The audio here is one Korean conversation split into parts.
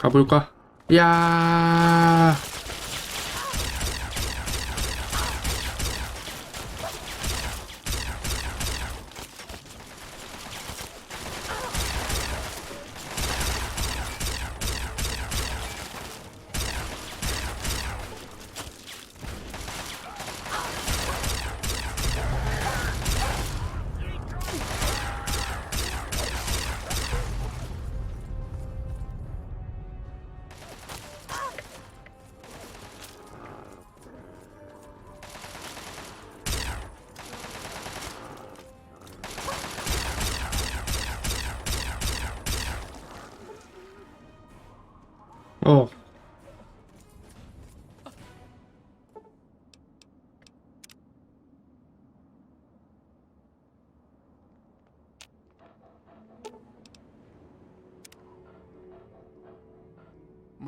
가볼까? 야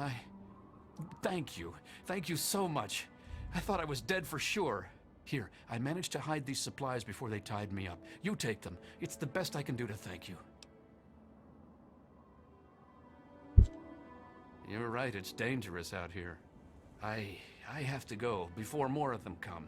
My. Thank you. Thank you so much. I thought I was dead for sure. Here, I managed to hide these supplies before they tied me up. You take them. It's the best I can do to thank you. You're right, it's dangerous out here. I. I have to go before more of them come.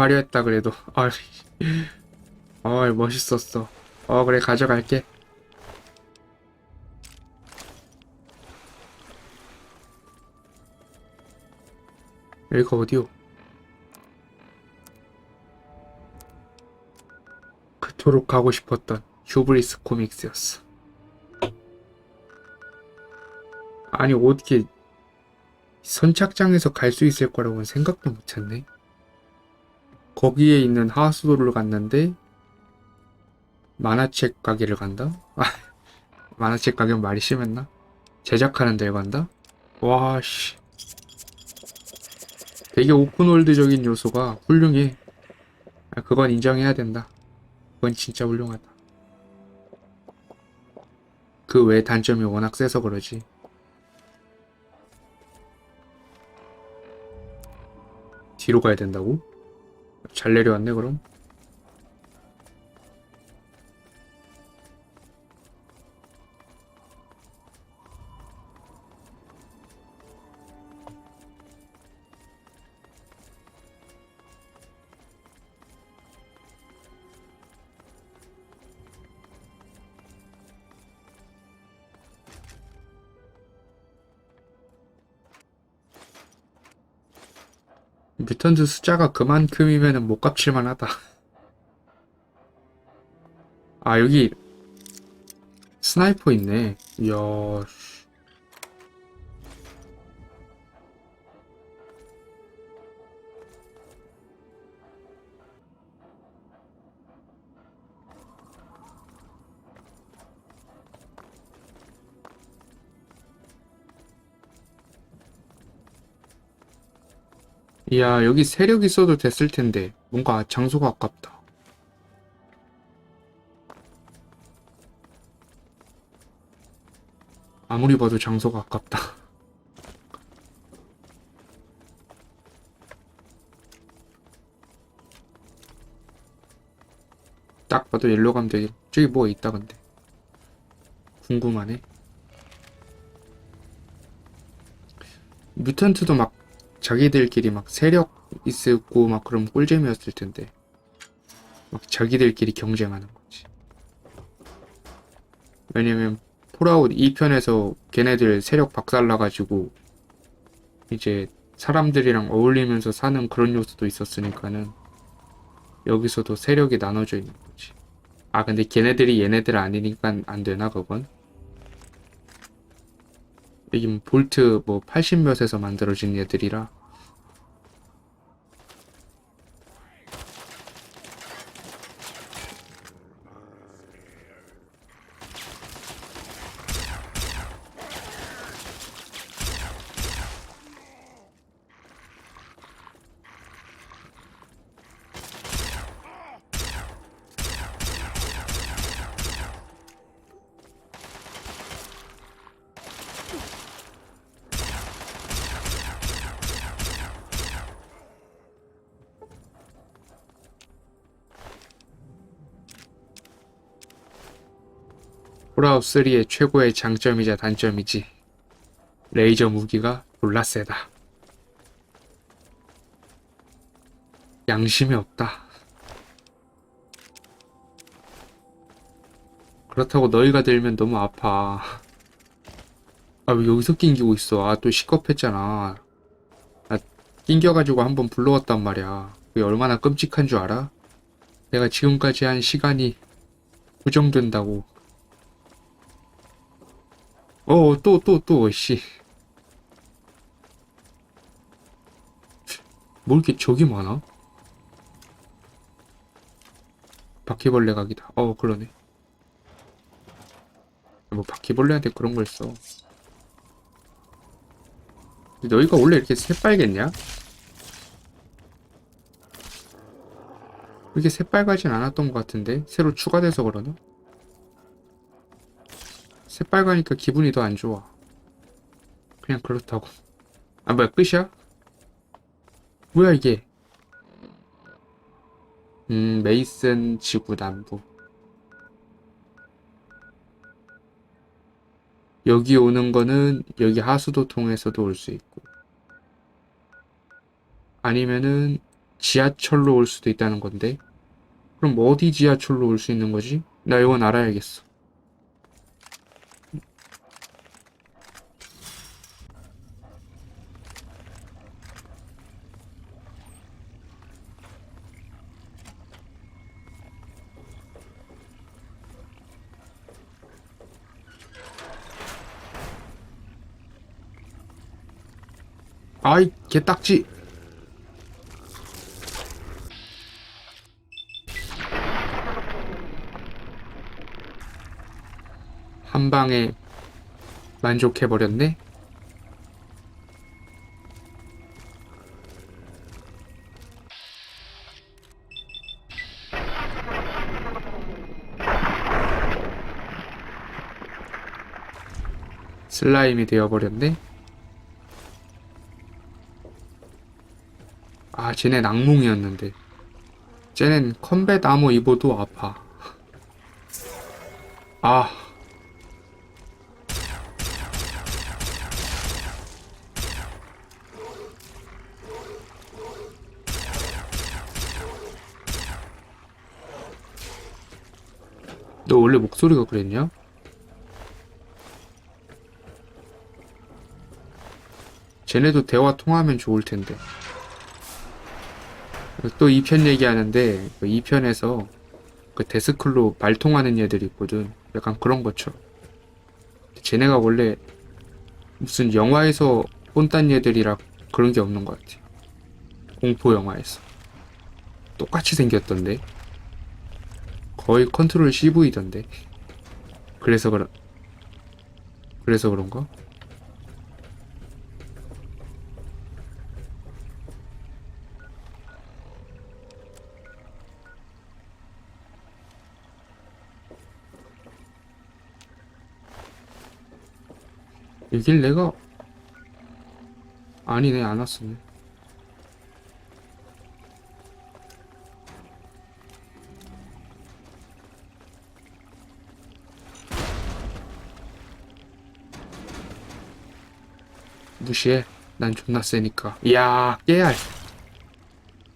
화려했다 그래도. 아, 아, 멋있었어. 어, 그래 가져갈게. 여기가 어디요? 그토록 가고 싶었던 휴브리스 코믹스였어. 아니 어떻게 선착장에서 갈 수 있을 거라고는 생각도 못했네. 거기에 있는 하수도를 갔는데 만화책 가게를 간다? 아, 만화책 가게는 말이 심했나? 제작하는 데를 간다? 와, 씨. 되게 오픈월드적인 요소가 훌륭해. 아, 그건 인정해야 된다. 그건 진짜 훌륭하다. 그 외 단점이 워낙 세서 그러지. 뒤로 가야 된다고? 잘 내려왔네 그럼 뮤턴트 숫자가 그만큼이면은 못 갚칠만 하다. 아, 여기 스나이퍼 있네. 이야, 이야, 여기 세력 있어도 됐을 텐데, 뭔가 장소가 아깝다. 아무리 봐도 장소가 아깝다. 딱 봐도 일로 가면 되겠. 저기 뭐 있다 근데. 궁금하네. 뮤턴트도 막 자기들끼리 막 세력 있고 막 그럼 꿀잼이었을 텐데. 막 자기들끼리 경쟁하는 거지. 왜냐면 폴아웃 2편에서 걔네들 세력 박살나가지고 이제 사람들이랑 어울리면서 사는 그런 요소도 있었으니까는 여기서도 세력이 나눠져 있는 거지. 아 근데 걔네들이 얘네들 아니니까 안 되나 그건? 여긴 볼트 뭐 80몇에서 만들어진 애들이라 폴아웃 3의 최고의 장점이자 단점이지. 레이저 무기가 졸라 세다. 양심이 없다. 그렇다고 너희가 들면 너무 아파. 아, 왜 여기서 낑기고 있어? 아, 또 시겁했잖아. 나 낑겨가지고 한번 불러왔단 말이야. 그게 얼마나 끔찍한 줄 알아? 내가 지금까지 한 시간이 부정된다고. 어, 또, 또, 또, 씨. 뭐 이렇게 적이 많아? 바퀴벌레 각이다. 어, 그러네. 뭐 바퀴벌레한테 그런 걸 써. 너희가 원래 이렇게 새빨겠냐? 이렇게 새빨가진 않았던 것 같은데 새로 추가돼서 그러나? 새빨가니까 기분이 더 안 좋아. 그냥 그렇다고. 아 뭐야 끝이야? 뭐야 이게? 음 메이슨 지구 남부. 여기 오는 거는 여기 하수도 통해서도 올 수 있고 아니면은 지하철로 올 수도 있다는 건데 그럼 어디 지하철로 올 수 있는 거지? 나 이건 알아야겠어. 아이 개딱지 한 방에 만족해버렸네? 슬라임이 되어버렸네? 쟤넨 악몽이었는데. 쟤넨 컴뱃 아머 입어도 아파. 아. 너 원래 목소리가 그랬냐? 쟤네도 대화 통하면 좋을 텐데. 또 2편 얘기하는데 그 2편에서 그 데스클로 말통하는 애들이 있거든. 약간 그런 것처럼. 쟤네가 원래 무슨 영화에서 본딴 애들이라 그런 게 없는 것 같아. 공포 영화에서. 똑같이 생겼던데. 거의 컨트롤 CV던데. 그래서 그런 그래서 그런가? 이길 내가? 아니네 안 왔었네. 무시해. 난 존나 세니까. 이야 깨알.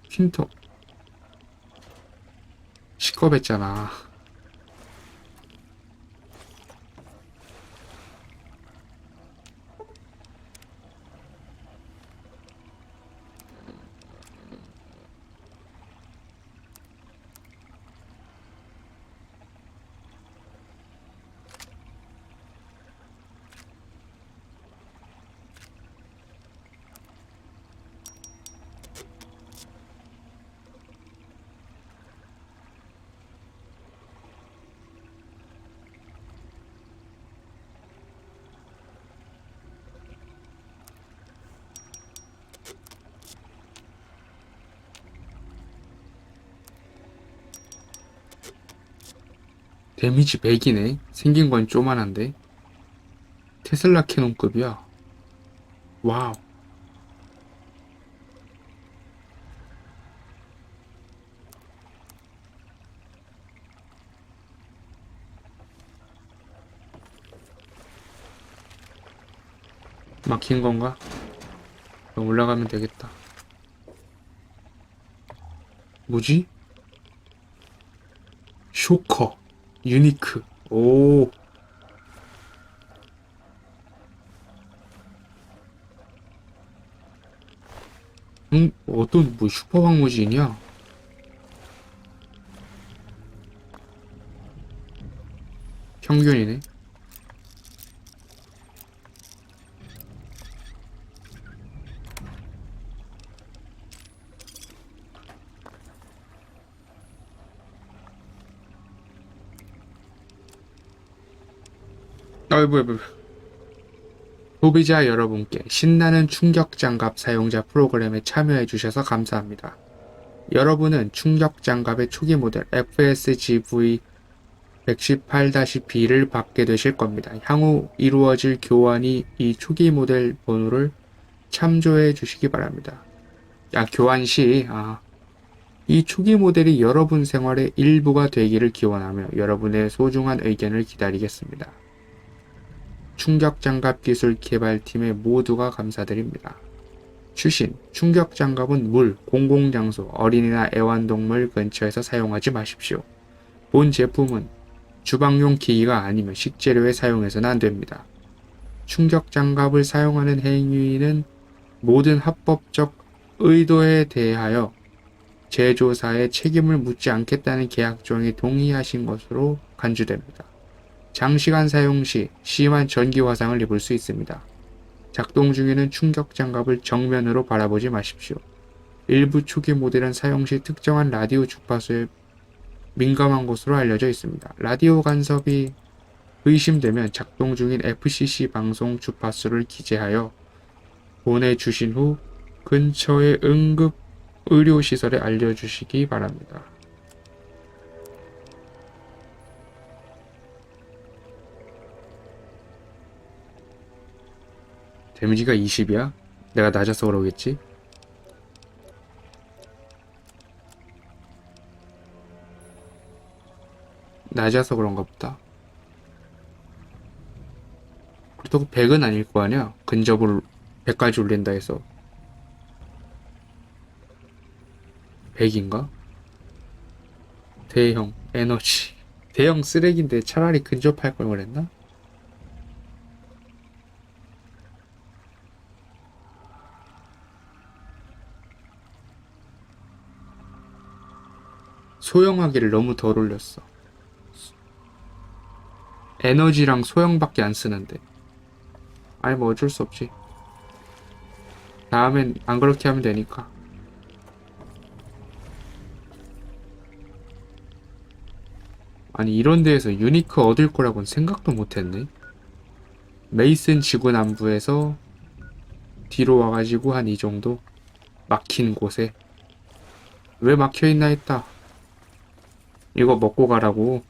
퀸터 시겁했잖아 데미지 100이네. 생긴 건 쪼만한데. 테슬라 캐논급이야. 와우. 막힌 건가? 올라가면 되겠다. 뭐지? 쇼커. 유니크, 오. 응? 어떤 뭐 슈퍼 황무지이냐? 평균이네. 뭐야 소비자 여러분께 신나는 충격 장갑 사용자 프로그램에 참여해 주셔서 감사합니다. 여러분은 충격 장갑의 초기 모델 FSGV 118-B를 받게 되실 겁니다. 향후 이루어질 교환이 이 초기 모델 번호를 참조해 주시기 바랍니다. 야, 교환 시, 아. 이 초기 모델이 여러분 생활의 일부가 되기를 기원하며 여러분의 소중한 의견을 기다리겠습니다. 충격장갑 기술 개발팀의 모두가 감사드립니다. 추신, 충격장갑은 물, 공공장소, 어린이나 애완동물 근처에서 사용하지 마십시오. 본 제품은 주방용 기기가 아니면 식재료에 사용해서는 안 됩니다. 충격장갑을 사용하는 행위는 모든 합법적 의도에 대하여 제조사에 책임을 묻지 않겠다는 계약 조항에 동의하신 것으로 간주됩니다. 장시간 사용 시 심한 전기 화상을 입을 수 있습니다. 작동 중에는 충격 장갑을 정면으로 바라보지 마십시오. 일부 초기 모델은 사용 시 특정한 라디오 주파수에 민감한 것으로 알려져 있습니다. 라디오 간섭이 의심되면 작동 중인 FCC 방송 주파수를 기재하여 보내주신 후 근처의 응급 의료시설에 알려주시기 바랍니다. 데미지가 20이야? 내가 낮아서 그러겠지? 낮아서 그런가 보다. 그렇다고 100은 아닐 거 아니야? 근접을 100까지 올린다 해서. 100인가? 대형, 에너지. 대형 쓰레기인데 차라리 근접할 걸 그랬나? 소형하기를 너무 덜 올렸어. 에너지랑 소형밖에 안 쓰는데. 아니 뭐 어쩔 수 없지. 다음엔 안 그렇게 하면 되니까. 아니 이런 데에서 유니크 얻을 거라고는 생각도 못했네. 메이슨 지구 남부에서 뒤로 와가지고 한 이 정도 막힌 곳에 왜 막혀 있나 했다. 이거 먹고 가라고.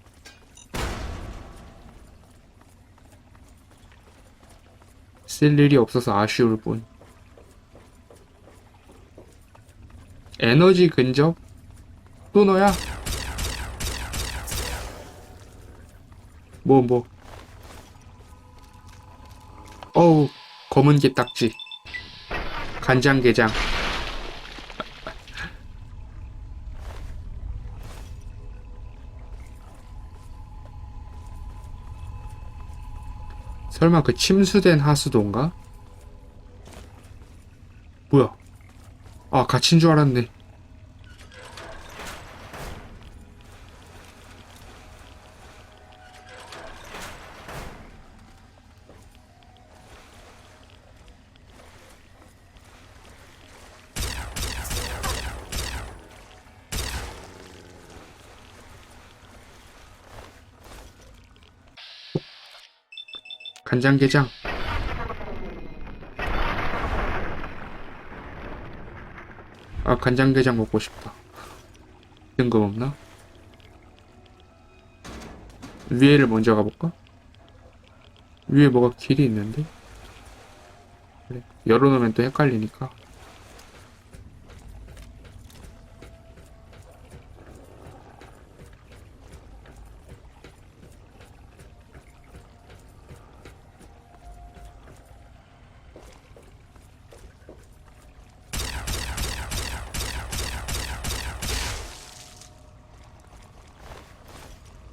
쓸 일이 없어서 아쉬울 뿐. 에너지 근접? 또 너야? 뭐, 뭐. 어우, 검은 게딱지. 간장게장. 설마 그 침수된 하수도인가? 뭐야? 아, 갇힌 줄 알았네. 간장게장. 아, 간장게장 먹고 싶다. 뜬금없나? 위에를 먼저 가볼까? 위에 뭐가 길이 있는데? 그래. 열어놓으면 또 헷갈리니까.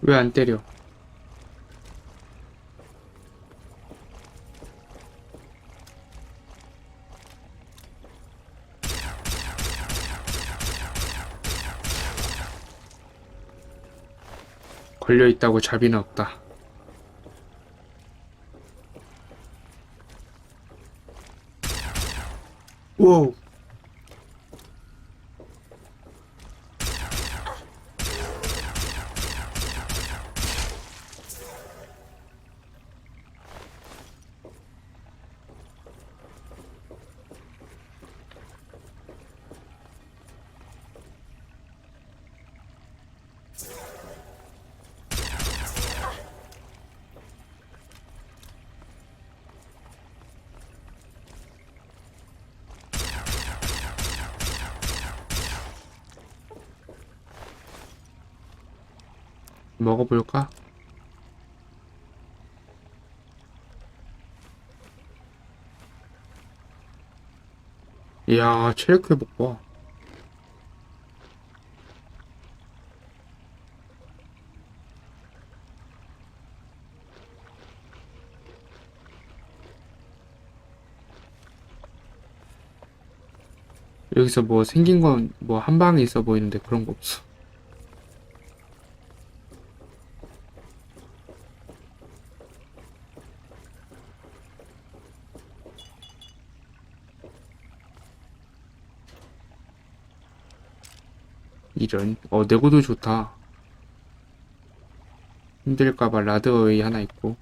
왜 안 때려? 걸려 있다고 자비는 없다. 우 먹어볼까? 이야, 체력 회복 봐. 여기서 뭐 생긴 건 뭐 한 방에 있어 보이는데 그런 거 없어. 이런 어 내고도 좋다. 힘들까봐 라드어웨이 하나 있고.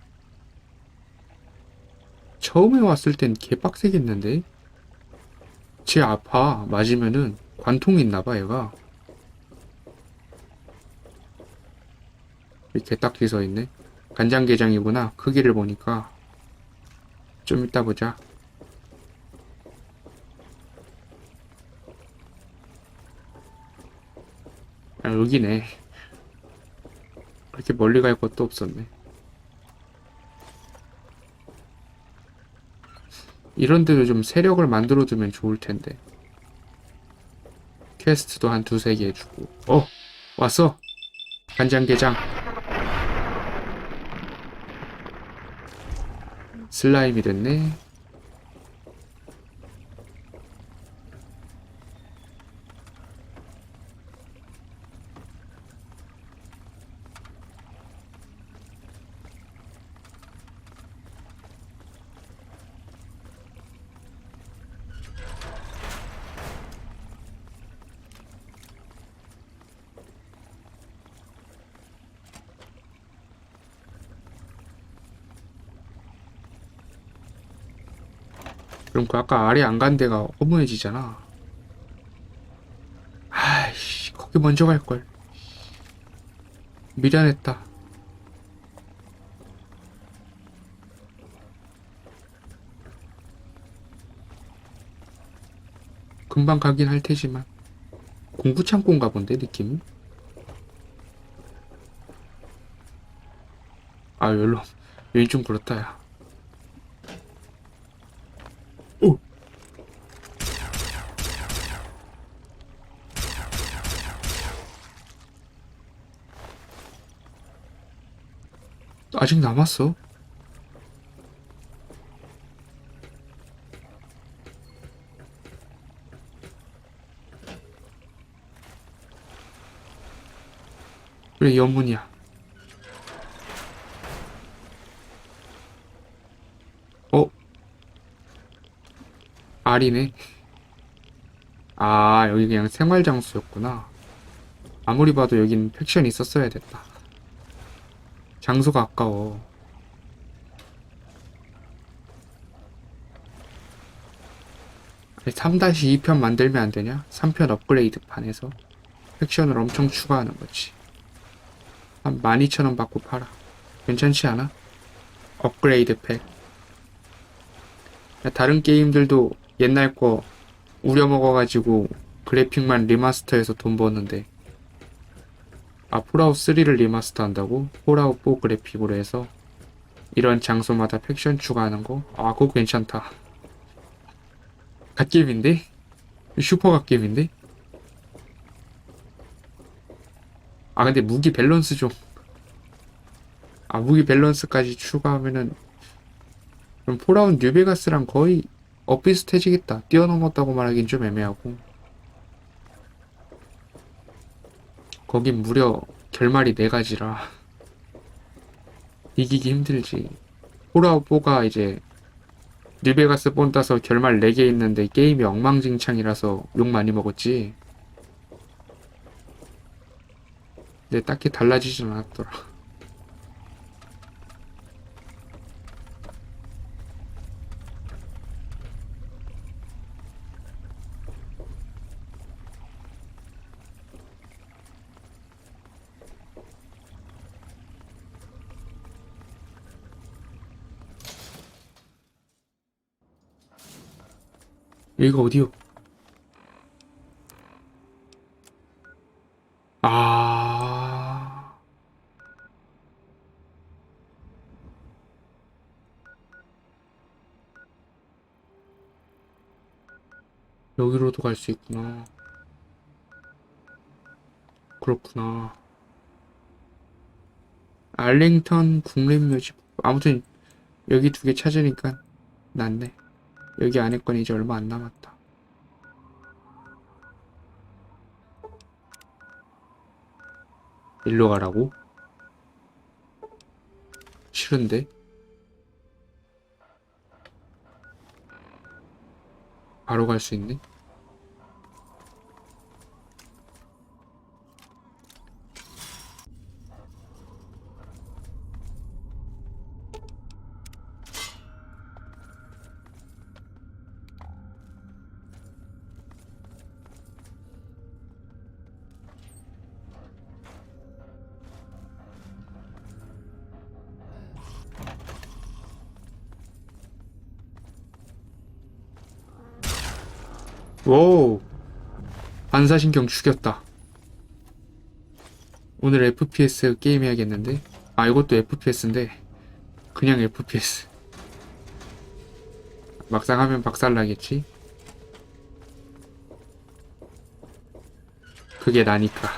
처음에 왔을 땐 개빡세겠는데? 쟤 아파. 맞으면은 관통이 있나봐 얘가. 이렇게 딱지 서있네. 간장게장이구나. 크기를 보니까. 좀 이따 보자 아 여기네. 그렇게 멀리 갈 것도 없었네. 이런 데도 좀 세력을 만들어 두면 좋을 텐데. 퀘스트도 한 두세 개 해주고. 어? 왔어? 간장게장. 슬라임이 됐네 그 아까 아래 안 간 데가 허무해지잖아. 아이씨, 거기 먼저 갈 걸. 미련했다. 금방 가긴 할 테지만 공구 창고인가 본데 느낌이? 아, 열로 여기 좀 그렇다 야. 아직 남았어. 그래, 연문이야. 어? 알이네. 아, 여기 그냥 생활 장소였구나. 아무리 봐도 여긴 팩션이 있었어야 됐다. 장소가 아까워. 아니, 3-2편 만들면 안 되냐? 3편 업그레이드 판에서 팩션을 엄청 추가하는 거지. 한 12,000원 받고 팔아. 괜찮지 않아? 업그레이드 팩. 다른 게임들도 옛날 거 우려먹어가지고 그래픽만 리마스터해서 돈 버는데 아 폴아웃 3를 리마스터 한다고? 폴아웃 4 그래픽으로 해서 이런 장소마다 팩션 추가하는 거? 아 그거 괜찮다 갓게임인데? 슈퍼 갓게임인데? 아 근데 무기 밸런스 좀 아 무기 밸런스까지 추가하면은 그럼 폴아웃 뉴베가스랑 거의 엇비슷해지겠다. 뛰어넘었다고 말하긴 좀 애매하고. 거긴 무려 결말이 네 가지라 이기기 힘들지. 4가 이제 뉴베가스 본 따서 결말 4개 있는데 게임이 엉망진창이라서 욕 많이 먹었지. 근데 딱히 달라지진 않았더라. 여기가 어디요? 아. 여기로도 갈 수 있구나. 그렇구나. 알링턴 국립묘지. 아무튼 여기 두 개 찾으니까 낫네. 여기 안에 건 이제 얼마 안 남았다. 일로 가라고? 싫은데? 바로 갈 수 있네? 오 반사신경 죽였다. 오늘 FPS 게임 해야겠는데? 아 이것도 FPS인데 그냥 FPS 막상 하면 박살나겠지? 그게 나니까.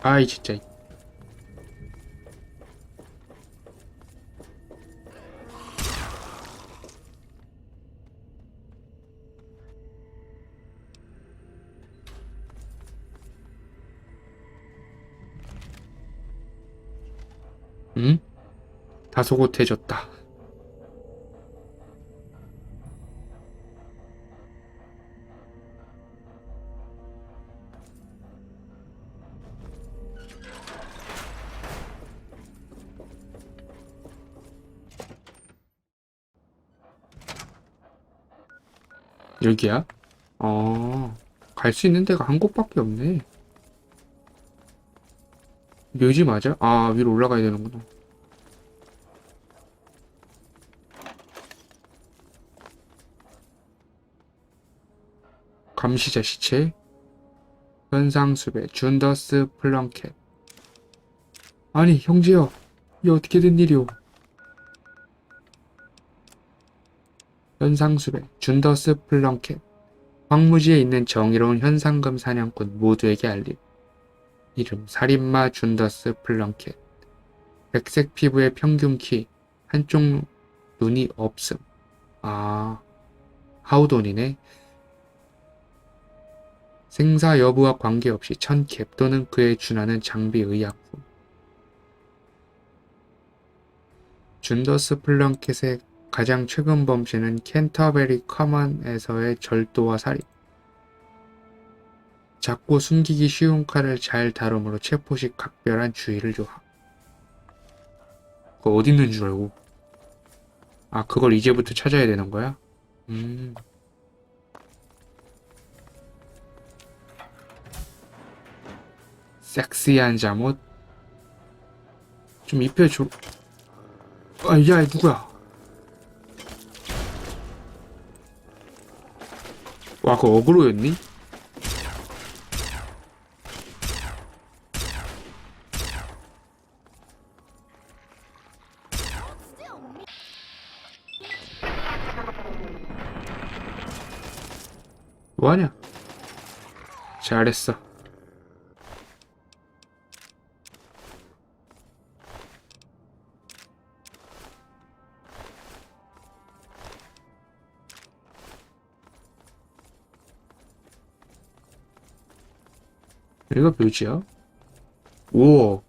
아이 진짜 다소곳해졌다. 여기야? 어, 갈 수 있는 데가 한 곳밖에 없네. 묘지 맞아? 아, 위로 올라가야 되는구나. 감시자 시체, 현상수배, 준더스 플렁켓. 아니, 형제여, 이 어떻게 된 일이오? 현상수배, 준더스 플렁켓. 황무지에 있는 정의로운 현상금 사냥꾼 모두에게 알림. 이름 살인마 준더스 플렁켓 백색 피부의 평균 키 한쪽 눈이 없음 아 하우돈이네 생사 여부와 관계없이 천캡 또는 그에 준하는 장비 의약품 준더스 플렁켓의 가장 최근 범죄는 캔터베리 커먼에서의 절도와 살인 작고 숨기기 쉬운 칼을 잘 다룸으로 체포시 각별한 주의를 조함. 그거 어디 있는 줄 알고. 아, 그걸 이제부터 찾아야 되는 거야? 음. 섹시한 잠옷? 좀 입혀줘. 아, 야, 누구야? 와, 그거 어그로였니? 뭐하냐? 잘했어. 여기가 묘지야? 우와.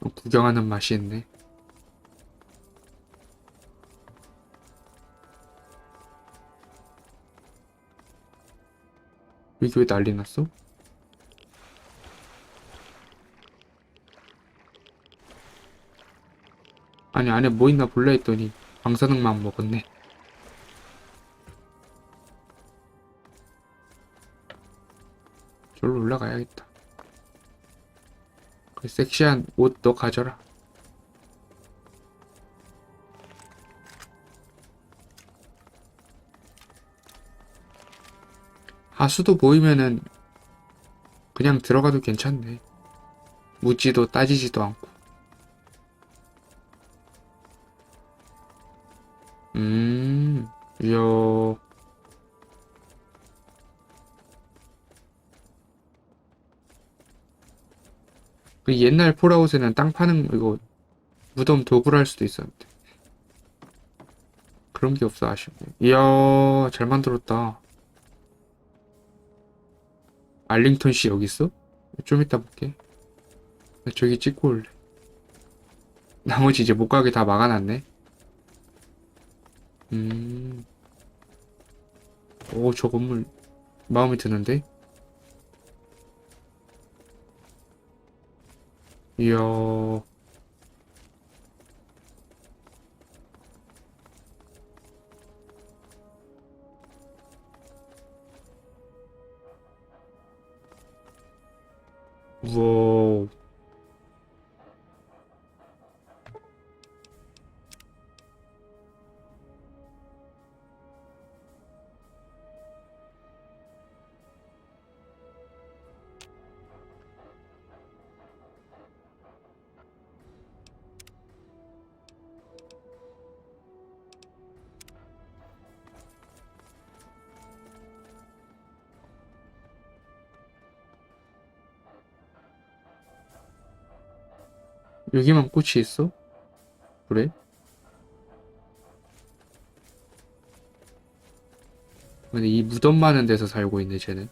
어, 구경하는 맛이 있네. 여기 왜 난리 났어? 아니 안에 뭐 있나 볼라 했더니 방사능만 먹었네. 저로 올라가야겠다. 그 섹시한 옷 너 가져라. 하수도 보이면은 그냥 들어가도 괜찮네. 묻지도 따지지도 않고. 음, 이야. 그 옛날 폴아웃에는 땅 파는 이거 무덤 도구를 할 수도 있었는데 그런 게 없어 아쉽네. 이야 잘 만들었다. 알링턴 씨 여기 있어? 좀 이따 볼게. 나 저기 찍고 올래. 나머지 이제 못 가게 다 막아놨네. 음. 오, 저 건물 마음에 드는데? 이야. 우와. 여기만 꽃이 있어? 그래? 근데 이 무덤 많은 데서 살고 있네, 쟤는.